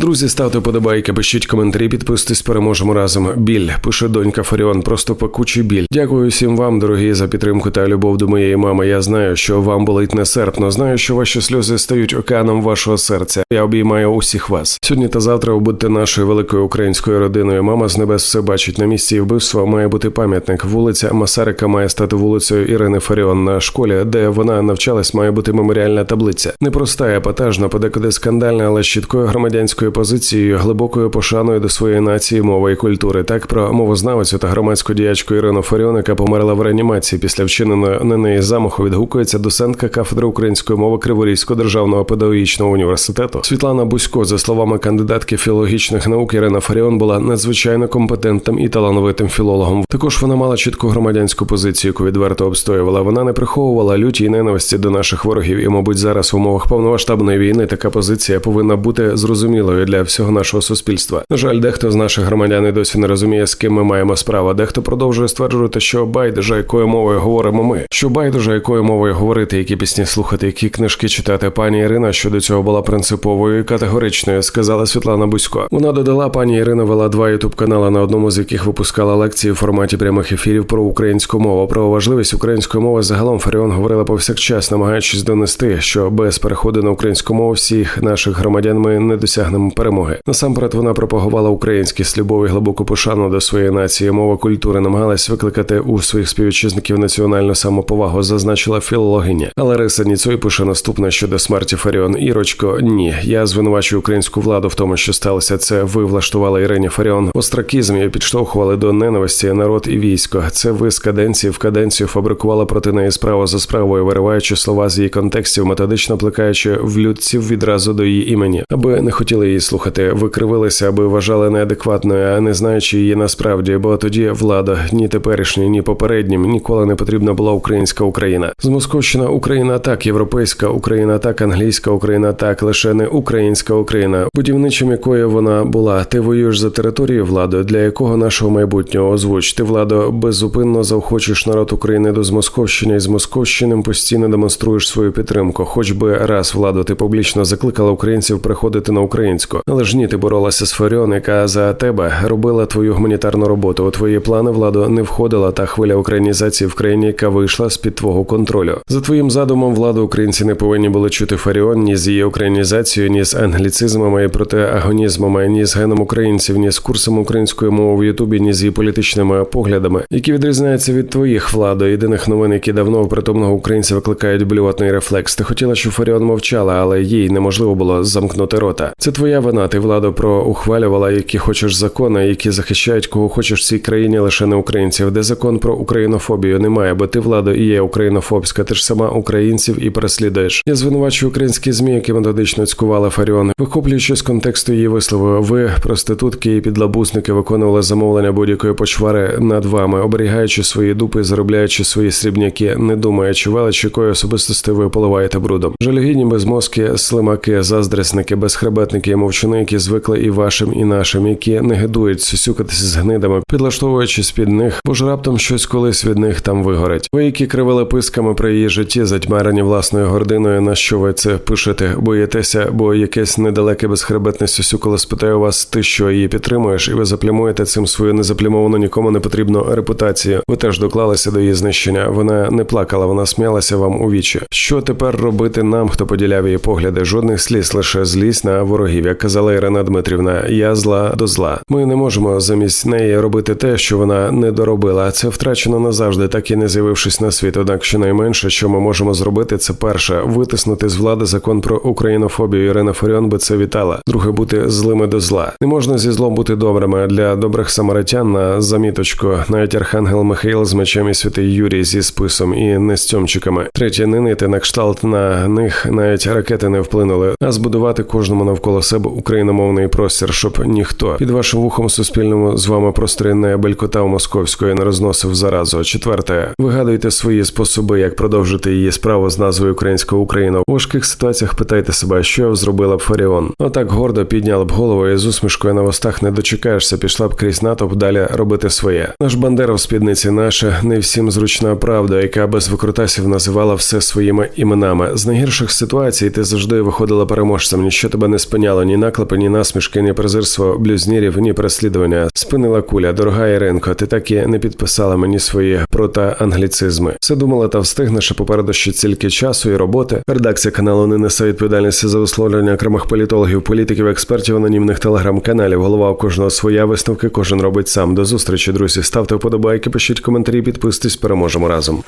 Друзі, ставте подобайки, пишіть коментарі, підписуйтесь, переможемо разом. Біль пише донька Фаріон, просто пекучий біль. Дякую всім вам, дорогі, за підтримку та любов до моєї мами. Я знаю, що вам болить несерпно. Знаю, що ваші сльози стають океаном вашого серця. Я обіймаю усіх вас. Сьогодні та завтра ви будете нашою великою українською родиною. Мама з небес все бачить. На місці вбивства має бути пам'ятник. Вулиця Масарика має стати вулицею Ірини Фаріон. На школі, де вона навчалась, має бути меморіальна таблиця. Непроста, епатажна, подекуди скандальна, але з чіткою громадянською позицією, глибокою пошаною до своєї нації, мови і культури. Так про мовознавицю та громадську діячку Ірину Фаріон, яка померла в реанімації після вчиненого на неї замаху, відгукується доцентка кафедри української мови Криворізького державного педагогічного університету. Світлана Бусько, за словами кандидатки філологічних наук, Ірина Фаріон була надзвичайно компетентним і талановитим філологом. Також вона мала чітку громадянську позицію, яку відверто обстоювала. Вона не приховувала люті й ненависті до наших ворогів. І, мабуть, зараз в умовах повномасштабної війни така позиція повинна бути зрозумілою для всього нашого суспільства. На жаль, дехто з наших громадян і досі не розуміє, з ким ми маємо справу. Дехто продовжує стверджувати, що байдуже, якою мовою говоримо ми. Що байдуже, якою мовою говорити, які пісні слухати, які книжки читати. Пані Ірина щодо цього була принциповою і категоричною, сказала Світлана Бусько. Вона додала, пані Ірина вела два ютуб канали, на одному з яких випускала лекції в форматі прямих ефірів про українську мову. Про важливість української мови загалом Фаріон говорила повсякчас, намагаючись донести, що без переходу на українську мову всіх наших громадян ми не досягнемо перемоги. Насамперед вона пропагувала українськість, любов і глибоку пошану до своєї нації, мова культури, намагалась викликати у своїх співвітчизників національну самоповагу, зазначила філологиня. Але Риса Ніцой пише наступне щодо смерті Фаріон. Ірочко, ні, я звинувачую українську владу в тому, що сталося. Це ви влаштували Ірині Фаріон. Остракізм і підштовхували до ненависті народ і військо. Це ви з каденції в каденцію фабрикували проти неї справу за справою, вириваючи слова з її контекстів, методично плекаючи в людців відразу до її імені, аби не хотіли її слухати. Ви кривилися, аби вважали неадекватною, а не знаючи її насправді. Бо тоді влада ні теперішній, ні попереднім ніколи не потрібна була українська Україна. Змосковщина Україна так, європейська Україна так, англійська Україна так, лише не українська Україна, будівничим якої вона була. Ти воюєш за територію влади, для якого нашого майбутнього озвуч. Ти владо беззупинно заохочуєш народ України до Змосковщини і з Московщиним постійно демонструєш свою підтримку. Хоч би раз владу ти публічно закликала українців приходити на українську, але ж ні, ти боролася з Фаріон, яка за тебе робила твою гуманітарну роботу. У твої плани владу не входила та хвиля українізації в країні, яка вийшла з під твого контролю. За твоїм задумом, владу українці не повинні були чути Фаріон ні з її українізацією, ні з англіцизмами і протиагонізмами, ні з геном українців, ні з курсом української мови в Ютубі, ні з її політичними поглядами, які відрізняються від твоїх владу, єдиних новин, які давно у притомного українця викликають блюватний рефлекс. Ти хотіла, щоб Фаріон мовчала, але їй неможливо було замкнути рота. Це твоя вина. Ти владу проухвалювала, які хочеш закони, які захищають кого хочеш в цій країні, лише не українців. Де закон про українофобію немає, бо ти влада і є українофобська. Ти ж сама українців і переслідуєш. Я звинувачую українські змі, які методично цькували Фаріон, вихоплюючи з контексту її вислову. Ви, проститутки і підлабусники, виконували замовлення будь-якої почвари над вами, оберігаючи свої дупи, заробляючи свої срібняки, не думаючи велич, якою особистості ви поливаєте брудом. Жалюгідні безмозки, слимаки, заздресники, безхребетники і мовчуни, які звикли і вашим, і нашим, які не гидують сусюкатися з гнидами, підлаштовуючись під них, бо ж раптом щось колись від них там вигорить. Ви, які кривили писками при її житті, затьмарені власною гординою, на що ви це пишете, боїтеся, бо якесь недалеке безхребетне сюсюкало спитає у вас, ти що її підтримуєш, і ви заплямуєте цим свою незаплямовану нікому не потрібну репутацію. Ви теж доклалися до її знищення. Вона не плакала, вона сміялася вам у вічі. Що тепер робити нам, хто поділяв її погляди? Жодних сліз, лише злість на ворогів, як казала Ірина Дмитрівна. Я зла до зла. Ми не можемо замість неї робити те, що вона не доробила. Це втрачено назавжди, так і не з'явившись на світ. Однак, щонайменше, що ми можемо зробити, це перше витиснути з влади закон про українофобію. Ірина Фаріон би це вітала. Друге бути злими до зла. Не можна зі злом бути добрими. Для добрих самаритян на заміточку, навіть архангел Михаїл з мечем і святий Юрій зі списом і не з тьомчиками. Третє не нити на кшталт на них навіть ракети не вплинули, а збудувати кожному навколо себе україномовний простір, щоб ніхто під вашим вухом суспільному з вами просторі не белькотав московською, не розносив заразу. Четверте, вигадуйте свої способи, як продовжити її справу з назвою Українська Україна. У важких ситуаціях питайте себе, що зробила б Фаріон. Отак гордо підняла б голову і з усмішкою на вустах не дочекаєшся, пішла б крізь натовп далі робити своє. Наш бандера в спідниці наша не всім зручна правда, яка без викрутасів називала все своїми іменами. З найгірших ситуацій ти завжди виходила переможцем. Ніщо тебе не спиняло, ні наклепи, ні насмішки, ні презирство блюзнірів, ні переслідування. Спинила куля, дорога Іринко, ти так і не підписала мені свої протоангліцизми. Все думала та встигнеш, попереду ще стільки часу і роботи. Редакція каналу не несе відповідальності за висловлення окремих політологів, політиків, експертів, анонімних телеграм-каналів. Голова у кожного своя висновки, кожен робить сам. До зустрічі, друзі. Ставте вподобайки, пишіть коментарі, підписуйтесь, переможемо разом.